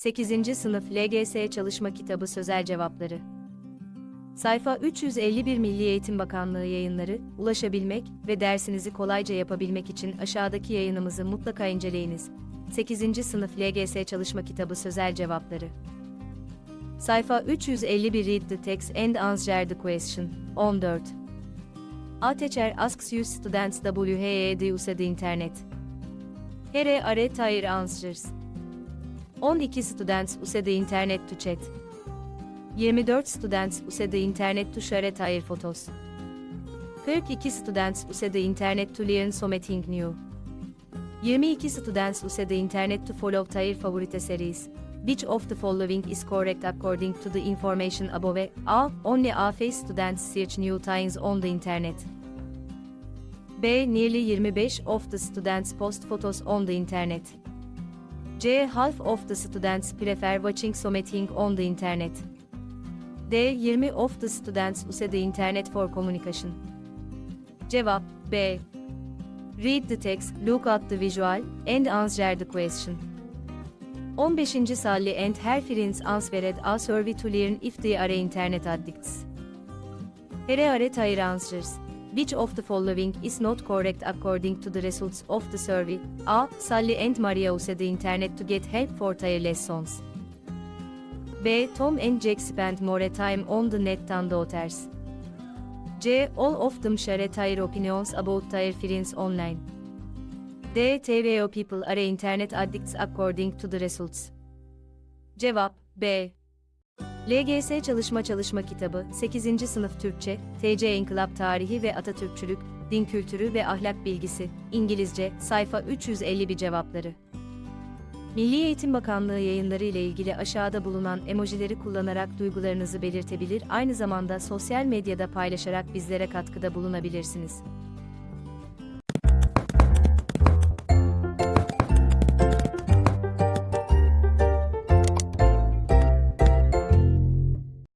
8. Sınıf LGS Çalışma Kitabı Sözel Cevapları Sayfa 351 Milli Eğitim Bakanlığı yayınları, ulaşabilmek ve dersinizi kolayca yapabilmek için aşağıdaki yayınımızı mutlaka inceleyiniz. 8. Sınıf LGS Çalışma Kitabı Sözel Cevapları Sayfa 351 Read the text and answer the question. 14. A teacher asks you students WHED use the internet. Here are tire answers. 12 students use the internet to chat. 24 students use the internet to share tire photos. 42 students use the internet to learn something new. 22 students use the internet to follow tire favorite series. Which of the following is correct according to the information above? A. Only a few students search new things on the internet. B. Nearly 25 of the students post photos on the internet. C. Half of the students prefer watching something on the internet. D. 20 of the students use the internet for communication. Cevap B. Read the text, look at the visual, and answer the question. 15. Sally and her friends answered a survey to learn if they are internet addicts. Here are tire answers. Which of the following is not correct according to the results of the survey? A. Sally and Maria use the internet to get help for tire lessons. B. Tom and Jack spend more time on the net than others. C. All of them share tire opinions about tire friends online. D. TVO people are internet addicts according to the results. Cevap B. LGS Çalışma Çalışma Kitabı 8. Sınıf Türkçe, TC İnkılap Tarihi ve Atatürkçülük, Din Kültürü ve Ahlak Bilgisi, İngilizce, sayfa 351 cevapları. Milli Eğitim Bakanlığı yayınları ile ilgili aşağıda bulunan emojileri kullanarak duygularınızı belirtebilir, aynı zamanda sosyal medyada paylaşarak bizlere katkıda bulunabilirsiniz.